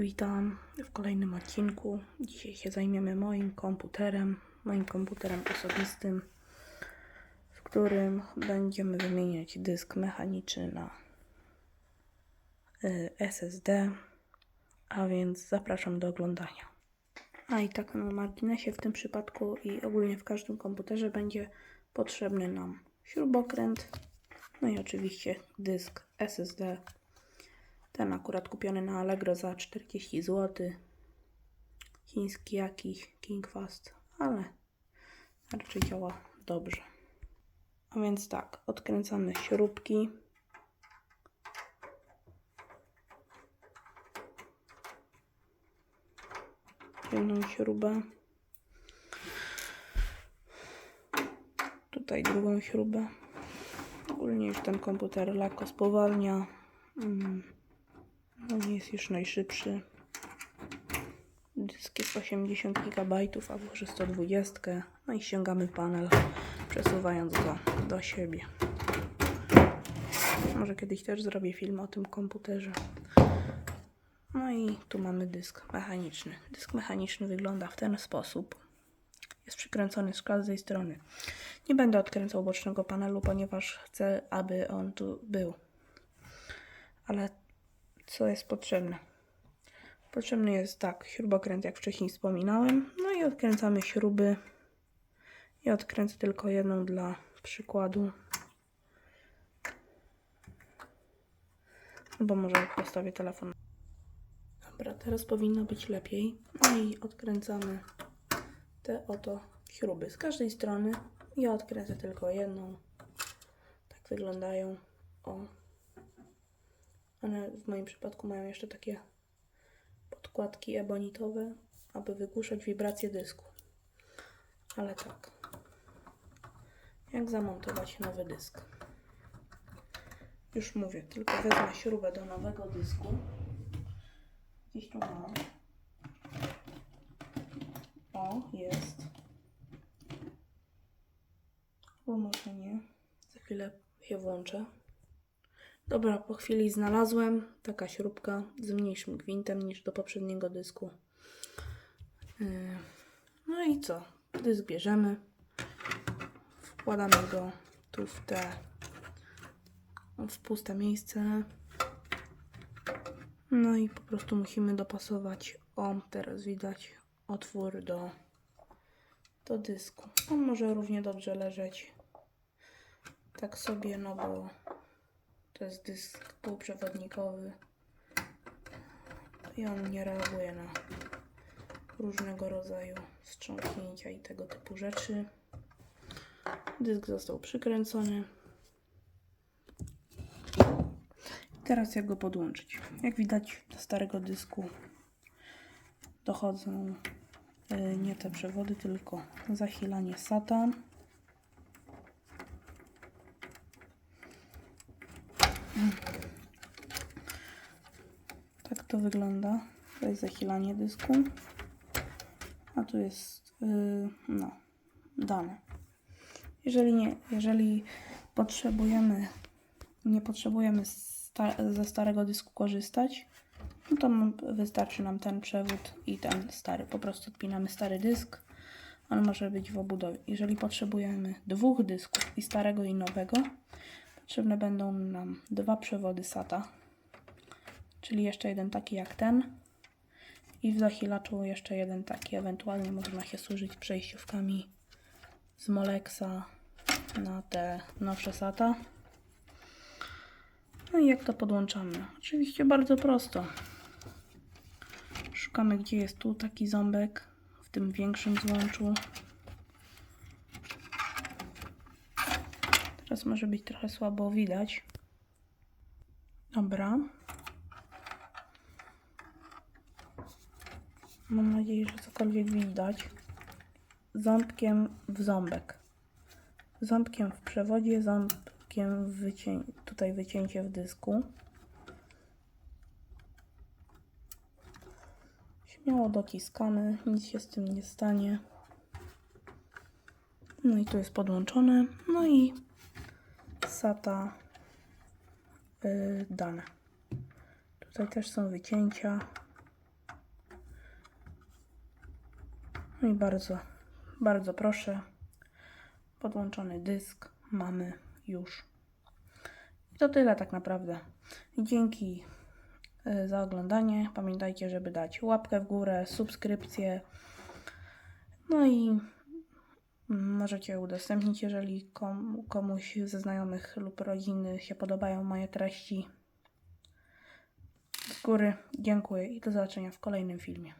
Witam w kolejnym odcinku. Dzisiaj się zajmiemy moim komputerem, moim komputerem osobistym, w którym będziemy wymieniać dysk mechaniczny na y, SSD, a więc zapraszam do oglądania. A i tak na marginesie w tym przypadku i ogólnie w każdym komputerze będzie potrzebny nam śrubokręt, no i oczywiście dysk SSD ten akurat kupiony na Allegro za 40 zł. Chiński jakiś, Kingfast, ale raczej działa dobrze. A więc tak, odkręcamy śrubki. Jedną śrubę. Tutaj drugą śrubę. Ogólnie już ten komputer lekko spowalnia. Mm. Nie jest już najszybszy. Dysk jest 80 GB, a włożę 120. No i ściągamy panel, przesuwając go do siebie. Może kiedyś też zrobię film o tym komputerze. No i tu mamy dysk mechaniczny. Dysk mechaniczny wygląda w ten sposób. Jest przykręcony z każdej strony. Nie będę odkręcał bocznego panelu, ponieważ chcę, aby on tu był. Ale co jest potrzebne. Potrzebny jest tak, śrubokręt jak wcześniej wspominałem. No i odkręcamy śruby. Ja odkręcę tylko jedną dla przykładu. Bo może postawię telefon. Dobra, teraz powinno być lepiej. No i odkręcamy te oto śruby z każdej strony. Ja odkręcę tylko jedną. Tak wyglądają. O, one w moim przypadku mają jeszcze takie podkładki ebonitowe, aby wygłuszać wibracje dysku. Ale tak. Jak zamontować nowy dysk? Już mówię, tylko wezmę śrubę do nowego dysku. Gdzieś tu mam. O, jest. Bo może nie. Za chwilę je włączę. Dobra, po chwili znalazłem taka śrubka z mniejszym gwintem niż do poprzedniego dysku. Yy, No i co? Dysk bierzemy, wkładamy go tu w te w puste miejsce. No i po prostu musimy dopasować. O, teraz widać otwór do, do dysku. On może równie dobrze leżeć tak sobie, no bo to jest dysk półprzewodnikowy i on nie reaguje na różnego rodzaju wstrząśnięcia i tego typu rzeczy. Dysk został przykręcony. Teraz jak go podłączyć? Jak widać do starego dysku dochodzą y, nie te przewody, tylko zasilanie SATA. Tak to wygląda. To jest zasilanie dysku. A tu jest yy, no, dane. Jeżeli nie, jeżeli potrzebujemy, nie potrzebujemy sta ze starego dysku korzystać, no to wystarczy nam ten przewód i ten stary. Po prostu odpinamy stary dysk. On może być w obudowie. Jeżeli potrzebujemy dwóch dysków, i starego i nowego, potrzebne będą nam dwa przewody SATA, czyli jeszcze jeden taki jak ten i w zasilaczu jeszcze jeden taki. Ewentualnie można się służyć przejściówkami z Molexa na te nowsze SATA. No i jak to podłączamy? Oczywiście bardzo prosto. Szukamy, gdzie jest tu taki ząbek w tym większym złączu. Teraz może być trochę słabo widać. Dobra. Mam nadzieję, że cokolwiek widać. Ząbkiem w ząbek. Ząbkiem w przewodzie, ząbkiem w wycię... tutaj wycięcie w dysku. Śmiało dociskamy, nic się z tym nie stanie. No i tu jest podłączone. No i SATA y, dane. Tutaj też są wycięcia. No i bardzo, bardzo proszę. Podłączony dysk mamy już. I to tyle tak naprawdę. Dzięki y, za oglądanie. Pamiętajcie, żeby dać łapkę w górę, subskrypcję. No i możecie udostępnić, jeżeli kom, komuś ze znajomych lub rodziny się podobają moje treści. Z góry dziękuję i do zobaczenia w kolejnym filmie.